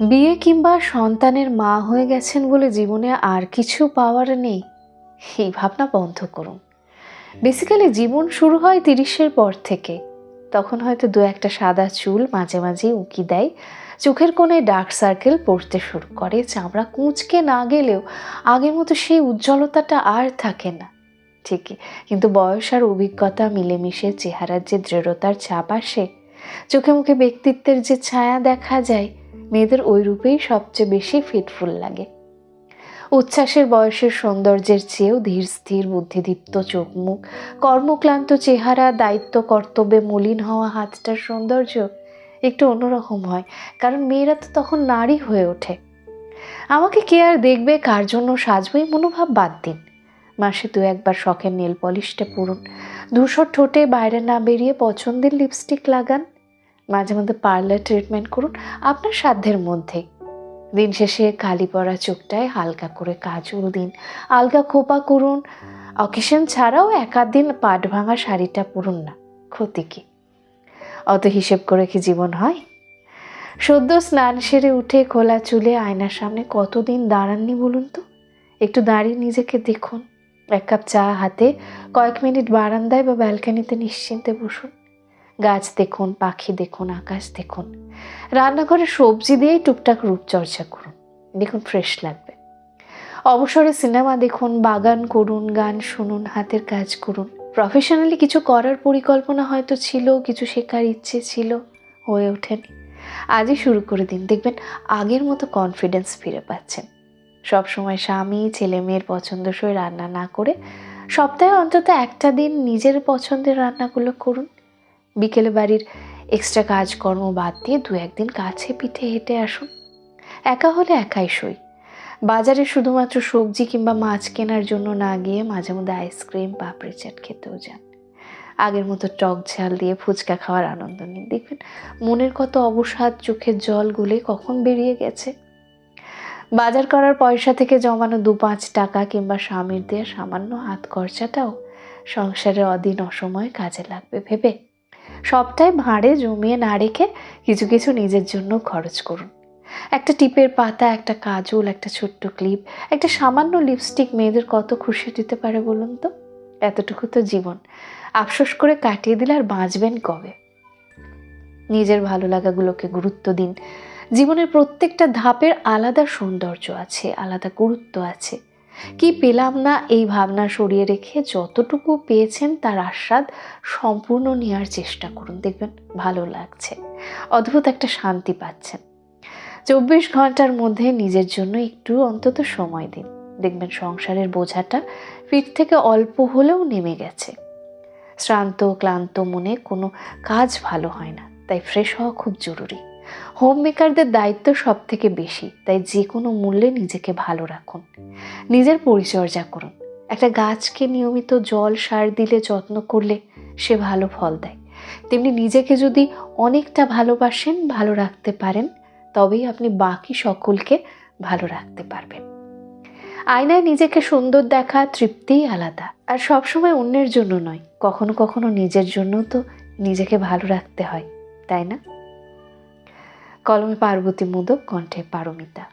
বিয়ে কিংবা সন্তানের মা হয়ে গেছেন বলে জীবনে আর কিছু পাওয়ার নেই। এই ভাবনা বন্ধ করুন। বেসিক্যালি জীবন শুরু হয় তিরিশের পর থেকে। তখন হয়তো দু একটা সাদা চুল মাঝে মাঝে উঁকি দেয়। চোখের কোণে ডার্ক সার্কেল পড়তে শুরু করে। চামড়া কুঁচকে না গেলেও আগের মতো সেই উজ্জ্বলতাটা আর থাকে না। ঠিকই কিন্তু বয়স আর অভিজ্ঞতা, মিলেমিশে চেহারার যে দৃঢ়তার ছাপ আসে, চোখে মুখে ব্যক্তিত্বের যে ছায়া দেখা যায় মেয়েদের ওই রূপেই সবচেয়ে বেশি ফিটফুল লাগে। উচ্ছ্বাসের বয়সের সৌন্দর্যের চেয়েও ধীর, স্থির, বুদ্ধিদীপ্ত চোখ মুখ কর্মক্লান্ত চেহারা, দায়িত্ব, কর্তব্যে মলিন হওয়া হাতটার সৌন্দর্য একটু অন্যরকম হয়, কারণ মেয়েরা তো তখন নারী হয়ে ওঠে। আমাকে কে আর দেখবে, কার জন্য সাজবই মনোভাব বাদ দিন। মাসে দু একবার শখের নেল পলিশটা পুরুন। ধূসর ঠোঁটে বাইরে না বেরিয়ে পছন্দের লিপস্টিক লাগান। মাঝে মধ্যে পার্লার ট্রিটমেন্ট করুন আপনার সাধ্যের মধ্যেই দিন শেষে কালি পড়া চোখটায় হালকা করে কাজল দিন, আলগা খোপা করুন। অকেশন ছাড়াও একাধ দিন পাট ভাঙা শাড়িটা পরুন না ক্ষতি কি অত হিসেব করে কি জীবন হয়? সদ্য স্নান সেরে উঠে খোলা চুলে আয়নার সামনে কতদিন দাঁড়াননি বলুন তো? একটু দাঁড়িয়ে নিজেকে দেখুন। এক কাপ চা হাতে কয়েক মিনিট বারান্দায় বা ব্যালকানিতে নিশ্চিন্তে বসুন। গাছ দেখুন, পাখি দেখুন, আকাশ দেখুন। রান্নাঘরে সবজি দিয়েই টুকটাক রূপচর্চা করুন। দেখুন ফ্রেশ লাগবে। অবসরে সিনেমা দেখুন, বাগান করুন, গান শুনুন, হাতের কাজ করুন। প্রফেশনালি কিছু করার পরিকল্পনা হয়তো ছিল, কিছু শেখার ইচ্ছে ছিল, হয়ে ওঠেনি। আজই শুরু করে দিন। দেখবেন, আগের মতো কনফিডেন্স ফিরে পাচ্ছেন। সব সময় স্বামী, ছেলে মেয়ের পছন্দসই রান্না না করে সপ্তাহে অন্তত একটা দিন নিজের পছন্দের রান্নাগুলো করুন। বিকেলে বাড়ির এক্সট্রা কাজকর্ম বাদ দিয়ে দু একদিন কাছে পিঠে হেঁটে আসুন। একা হলে একাই সই। বাজারে শুধুমাত্র সবজি কিংবা মাছ কেনার জন্য না গিয়ে মাঝে মধ্যে আইসক্রিম পাপড়ি চাট খেতেও যান। আগের মতো টক ঝাল দিয়ে ফুচকা খাওয়ার আনন্দ নিন। দেখবেন মনের কত অবসাদ চোখের জল গুলে কখন বেরিয়ে গেছে। বাজার করার পয়সা থেকে জমানো দু পাঁচ টাকা কিংবা স্বামীর দেওয়া সামান্য হাত খরচাটাও সংসারে অদিন অসময়ে কাজে লাগবে ভেবে। সবটাই ভাঁড়ে জমিয়ে না রেখে কিছু কিছু নিজের জন্য খরচ করুন। একটা টিপের পাতা, একটা কাজল, একটা ছোট্ট ক্লিপ, একটা সামান্য লিপস্টিক মেয়েদের কত খুশি দিতে পারে বলুন তো? এতটুকু তো জীবন। আফসোস করে কাটিয়ে দিলে আর বাঁচবেন কবে? নিজের ভালো লাগাগুলোকে গুরুত্ব দিন। জীবনের প্রত্যেকটা ধাপের আলাদা সৌন্দর্য আছে, আলাদা গুরুত্ব আছে। কি পেলাম না এই ভাবনা সরিয়ে রেখে যতটুকু পেয়েছেন তার আস্বাদ সম্পূর্ণ নেওয়ার চেষ্টা করুন। দেখবেন ভালো লাগছে। অদ্ভুত একটা শান্তি পাচ্ছেন। চব্বিশ ঘণ্টার মধ্যে নিজের জন্য একটু অন্তত সময় দিন। দেখবেন সংসারের বোঝাটা পিঠ থেকে অল্প হলেও নেমে গেছে। শ্রান্ত, ক্লান্ত মনে কোনো কাজ ভালো হয় না। তাই ফ্রেশ হওয়া খুব জরুরি। হোম মেকারদের দায়িত্ব সব থেকে বেশি, তাই যে কোনো মূল্যে নিজেকে ভালো রাখুন। নিজের পরিচর্যা করুন। একটা গাছকে নিয়মিত জল সার দিলে যত্ন করলে সে ভালো ফল দেয়। তেমনি নিজেকে যদি অনেকটা ভালোবাসেন, ভালো রাখতে পারেন, তবেই আপনি বাকি সকলকে ভালো রাখতে পারবেন। আয়নায় নিজেকে সুন্দর দেখা তৃপ্তিই আলাদা। আর সবসময় অন্যের জন্য নয়, কখনো কখনো নিজের জন্য তো নিজেকে ভালো রাখতে হয়, তাই না? কলমে পার্বতী মোদক কণ্ঠে পারমিতা।